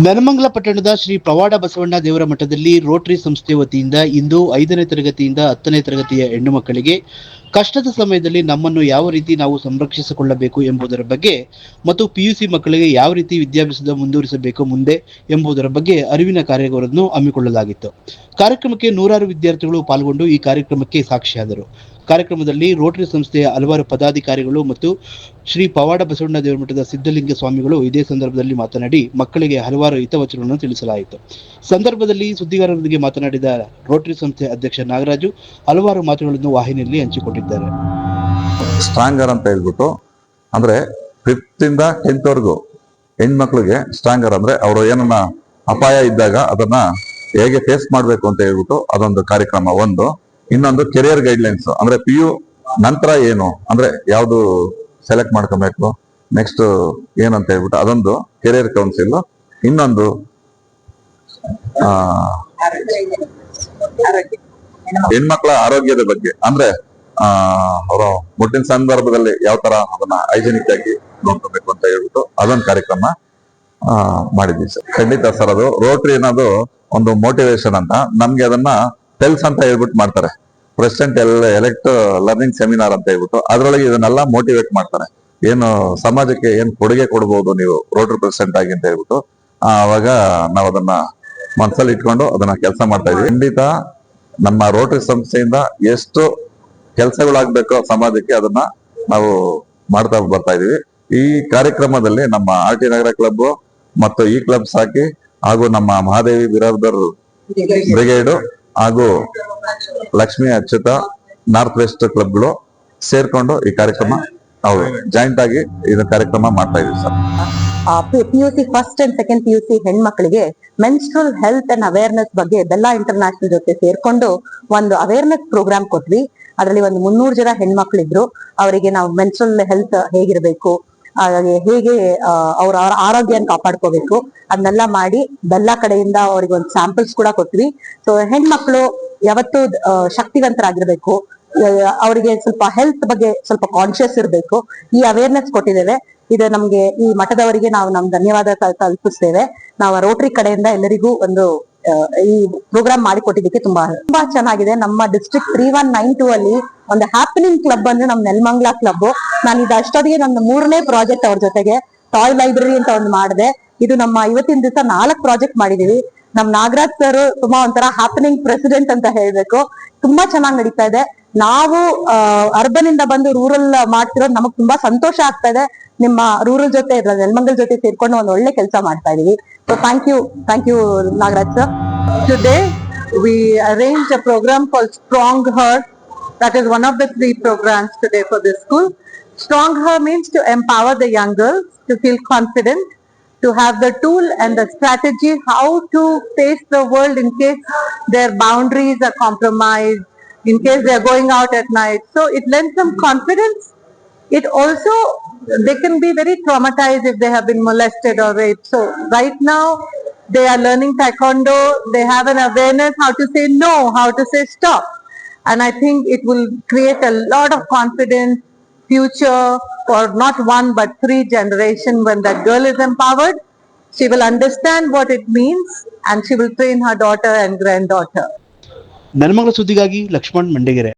ನೆಲಮಂಗಲ ಪಟ್ಟಣದ ಶ್ರೀ ಪ್ರವಾಡ ಬಸವಣ್ಣ ದೇವರ ಮಠದಲ್ಲಿ ರೋಟರಿ ಸಂಸ್ಥೆ ವತಿಯಿಂದ ಇಂದು ಐದನೇ ತರಗತಿಯಿಂದ ಹತ್ತನೇ ತರಗತಿಯ ಹೆಣ್ಣು ಮಕ್ಕಳಿಗೆ ಕಷ್ಟದ ಸಮಯದಲ್ಲಿ ನಮ್ಮನ್ನು ಯಾವ ರೀತಿ ನಾವು ಸಂರಕ್ಷಿಸಿಕೊಳ್ಳಬೇಕು ಎಂಬುದರ ಬಗ್ಗೆ ಮತ್ತು ಪಿಯುಸಿ ಮಕ್ಕಳಿಗೆ ಯಾವ ರೀತಿ ವಿದ್ಯಾಭ್ಯಾಸದ ಮುಂದುವರಿಸಬೇಕು ಮುಂದೆ ಎಂಬುದರ ಬಗ್ಗೆ ಅರಿವಿನ ಕಾರ್ಯಕ್ರಮವನ್ನು ಹಮ್ಮಿಕೊಳ್ಳಲಾಗಿತ್ತು. ಕಾರ್ಯಕ್ರಮಕ್ಕೆ ನೂರಾರು ವಿದ್ಯಾರ್ಥಿಗಳು ಪಾಲ್ಗೊಂಡು ಈ ಕಾರ್ಯಕ್ರಮಕ್ಕೆ ಸಾಕ್ಷಿಯಾದರು. ಕಾರ್ಯಕ್ರಮದಲ್ಲಿ ರೋಟರಿ ಸಂಸ್ಥೆಯ ಹಲವಾರು ಪದಾಧಿಕಾರಿಗಳು ಮತ್ತು ಶ್ರೀ ಪವಾಡ ಬಸವಣ್ಣ ದೇವರ ಮಠದ ಸಿದ್ಧಲಿಂಗ ಸ್ವಾಮಿಗಳು ಇದೇ ಸಂದರ್ಭದಲ್ಲಿ ಮಾತನಾಡಿ ಮಕ್ಕಳಿಗೆ ಹಲವಾರು ಹಿತವಚನಗಳನ್ನು ತಿಳಿಸಲಾಯಿತು. ಸಂದರ್ಭದಲ್ಲಿ ಸುದ್ದಿಗಾರರೊಂದಿಗೆ ಮಾತನಾಡಿದ ರೋಟರಿ ಸಂಸ್ಥೆ ಅಧ್ಯಕ್ಷ ನಾಗರಾಜು ಹಲವಾರು ಮಾತುಗಳನ್ನು ವಾಹಿನಿಯಲ್ಲಿ ಹಂಚಿಕೊಂಡಿದ್ದಾರೆ ಸ್ಟ್ರಾಂಗರ್ ಅಂತ ಹೇಳ್ಬಿಟ್ಟು, ಅಂದ್ರೆ ಫಿಫ್ತ್ ಇಂದ ಟೆಂತ್ ವರೆಗೂ ಹೆಣ್ಮಕ್ಳಿಗೆ ಸ್ಟ್ರಾಂಗರ್ ಅಂದ್ರೆ ಅವರು ಏನನ್ನ ಅಪಾಯ ಇದ್ದಾಗ ಅದನ್ನ ಹೇಗೆ ಫೇಸ್ ಮಾಡ್ಬೇಕು ಅಂತ ಹೇಳ್ಬಿಟ್ಟು ಅದೊಂದು ಕಾರ್ಯಕ್ರಮ, ಒಂದು. ಇನ್ನೊಂದು ಕೆರಿಯರ್ ಗೈಡ್ಲೈನ್ಸ್ ಅಂದ್ರೆ ಪಿ ಯು ನಂತರ ಏನು? ಅಂದ್ರೆ ಯಾವುದು ಸೆಲೆಕ್ಟ್ ಮಾಡ್ಕೊಬೇಕು? ನೆಕ್ಸ್ಟ್ ಏನಂತ ಹೇಳ್ಬಿಟ್ಟು ಅದೊಂದು ಕೆರಿಯರ್ ಕೌನ್ಸಿಲ್ ಇನ್ನೊಂದು ಹೆಣ್ಮಕ್ಳ ಆರೋಗ್ಯದ ಬಗ್ಗೆ. ಅಂದ್ರೆ, ಆ, ಅವರ ಮುಟ್ಟಿನ ಸಂದರ್ಭದಲ್ಲಿ ಯಾವ ತರ ಅದನ್ನ ಹೈಜೆನಿಕ್ ಆಗಿ ನೋಡ್ಕೋಬೇಕು ಅಂತ ಹೇಳ್ಬಿಟ್ಟು ಅದೊಂದು ಕಾರ್ಯಕ್ರಮ ಮಾಡಿದ್ವಿ ಸರ್. ಖಂಡಿತ ಸರ್ ಅದು ರೋಟ್ರಿ ಅನ್ನೋದು ಒಂದು ಮೋಟಿವೇಶನ್ ಅಂತ ನಮ್ಗೆ ಅದನ್ನ ಟೆಲ್ಸ್ ಅಂತ ಹೇಳ್ಬಿಟ್ಟು ಮಾಡ್ತಾರೆ. ಪ್ರೆಸಿಡೆಂಟ್ ಎಲ್ಲ ಎಲೆಕ್ಟ್ ಲರ್ನಿಂಗ್ ಸೆಮಿನಾರ್ ಅಂತ ಹೇಳ್ಬಿಟ್ಟು ಅದರೊಳಗೆ ಇದನ್ನೆಲ್ಲ ಮೋಟಿವೇಟ್ ಮಾಡ್ತಾರೆ. ಏನು ಸಮಾಜಕ್ಕೆ ಏನ್ ಕೊಡುಗೆ ಕೊಡ್ಬೋದು ನೀವು ರೋಟರಿ ಪ್ರೆಸಿಡೆಂಟ್ ಆಗಿ ಅಂತ ಹೇಳ್ಬಿಟ್ಟು ಆವಾಗ ಅವಾಗ ನಾವು ಅದನ್ನ ಮನಸ್ಸಲ್ಲಿ ಇಟ್ಕೊಂಡು ಅದನ್ನ ಕೆಲಸ ಮಾಡ್ತಾ ಇದ್ವಿ. ಖಂಡಿತ ನಮ್ಮ ರೋಟರಿ ಸಂಸ್ಥೆಯಿಂದ ಎಷ್ಟು ಕೆಲಸಗಳಾಗ್ಬೇಕೋ ಸಮಾಜಕ್ಕೆ ಅದನ್ನ ನಾವು ಮಾಡ್ತಾ ಬರ್ತಾ ಇದೀವಿ. ಈ ಕಾರ್ಯಕ್ರಮದಲ್ಲಿ ನಮ್ಮ ಆರ್ ಟಿ ನಗರ ಕ್ಲಬ್ ಮತ್ತು ಈ ಕ್ಲಬ್ಸ್ ಹಾಕಿ ಹಾಗೂ ನಮ್ಮ ಮಹಾದೇವಿ ಬಿರಾದರ್ ಬ್ರಿಗೇಡ್ ಹಾಗೂ ಲಕ್ಷ್ಮೀ, ಅಚ್ಯುತ, ನಾರ್ತ್ ವೆಸ್ಟ್ ಕ್ಲಬ್ಗಳು ಸೇರ್ಕೊಂಡು ಈ ಕಾರ್ಯಕ್ರಮ ಹೌದು ಜಾಯಿಂಟ್ ಆಗಿ ಇದು ಕಾರ್ಯಕ್ರಮ ಮಾಡ್ತಾ ಇದೀವಿ sir. P U C first and second P U C ಹೆಣ್ಮಕ್ಳಿಗೆ ಮೆನ್ಸ್ಟ್ರಲ್ ಹೆಲ್ತ್ ಅಂಡ್ ಅವೇರ್ನೆಸ್ ಬಗ್ಗೆ ಬೆಲ್ಲಾ ಇಂಟರ್ನ್ಯಾಷನಲ್ ಜೊತೆ ಸೇರ್ಕೊಂಡು ಒಂದು ಅವೇರ್ನೆಸ್ ಪ್ರೋಗ್ರಾಮ್ ಕೊಟ್ವಿ. ಅದರಲ್ಲಿ ಒಂದು ಮುನ್ನೂರು ಜನ ಹೆಣ್ಮಕ್ಳಿದ್ರು. ಅವರಿಗೆ ನಾವು ಮೆನ್ಸ್ಟ್ರಲ್ ಹೆಲ್ತ್ ಹೇಗಿರ್ಬೇಕು, ಹಾಗೆ ಹೇಗೆ ಅವ್ರ ಆರೋಗ್ಯನ ಕಾಪಾಡ್ಕೋಬೇಕು, ಅದನ್ನೆಲ್ಲ ಮಾಡಿ ಬೆಲ್ಲ ಕಡೆಯಿಂದ ಅವ್ರಿಗೆ ಒಂದು ಸ್ಯಾಂಪಲ್ಸ್ ಕೂಡ ಕೊಟ್ವಿ. ಸೊ ಹೆಣ್ಮಕ್ಳು ಯಾವತ್ತೂ ಶಕ್ತಿವಂತರಾಗಿರ್ಬೇಕು. ಅವರಿಗೆ ಸ್ವಲ್ಪ ಹೆಲ್ತ್ ಬಗ್ಗೆ ಸ್ವಲ್ಪ ಕಾನ್ಶಿಯಸ್ ಇರಬೇಕು. ಈ ಅವೇರ್ನೆಸ್ ಕೊಟ್ಟಿದ್ದೇವೆ. ಇದು ನಮ್ಗೆ ಈ ಮಠದವರಿಗೆ ನಾವು ನಮ್ ಧನ್ಯವಾದ ತಲುಪಿಸ್ತೇವೆ. ನಾವು ರೋಟರಿ ಕಡೆಯಿಂದ ಎಲ್ಲರಿಗೂ ಒಂದು ಈ ಪ್ರೋಗ್ರಾಮ್ ಮಾಡಿಕೊಟ್ಟಿದ್ದಕ್ಕೆ ತುಂಬಾ ತುಂಬಾ ಚೆನ್ನಾಗಿದೆ. ನಮ್ಮ district three one nine two ಅಲ್ಲಿ ಒಂದು ಹ್ಯಾಪನಿಂಗ್ ಕ್ಲಬ್ ಅಂದ್ರೆ ನಮ್ ನೆಲಮಂಗ್ಲ ಕ್ಲಬ್ ನಾನು ಇದು ಅಷ್ಟೊತ್ತಿಗೆ ನನ್ನ ಮೂರನೇ ಪ್ರಾಜೆಕ್ಟ್ ಅವ್ರ ಜೊತೆಗೆ ಟಾಯ್ ಲೈಬ್ರರಿ ಅಂತ ಒಂದು ಮಾಡಿದೆ. ಇದು ನಮ್ಮ ಇವತ್ತಿನ ದಿವಸ ನಾಲ್ಕು ಪ್ರಾಜೆಕ್ಟ್ ಮಾಡಿದೀವಿ ನಮ್ ನಾಗರಾಜ್ ಸರ್ ತುಂಬಾ ಒಂಥರ ಹ್ಯಾಪನಿಂಗ್ ಪ್ರೆಸಿಡೆಂಟ್ ಅಂತ ಹೇಳ್ಬೇಕು. ತುಂಬಾ ಚೆನ್ನಾಗಿ ನಡೀತಾ ಇದೆ. ನಾವು ಅರ್ಬನ್ ಇಂದ ಬಂದು ರೂರಲ್ ಮಾಡ್ತಿರೋದು ನಮಗ್ ತುಂಬಾ ಸಂತೋಷ ಆಗ್ತಾ ಇದೆ ನಿಮ್ಮ ರೂರಲ್ ಜೊತೆ ನೆಲಮಂಗಲ್ ಜೊತೆ ಸೇರ್ಕೊಂಡು ಒಂದ್ ಒಳ್ಳೆ ಕೆಲಸ ಮಾಡ್ತಾ ಇದೀವಿ. So thank you thank you Nagaraj sir today we arrange a program for strong her that is one of the three programs today for this school strong her means to empower the young girls to feel confident, to have the tool and the strategy how to face the world in case their boundaries are compromised, in case they are going out at night. So it lends them confidence. It also, they can be very traumatized if they have been molested or raped. So right now, they are learning taekwondo, they have an awareness how to say no, how to say stop. And I think it will create a lot of confidence, future for not one but three generation when that girl is empowered. She will understand what it means and she will train her daughter and granddaughter. Nelamangala ಸುದ್ದಿಗಾಗಿ ಲಕ್ಷ್ಮಣ್ ಮಂಡಿಗೆರೆ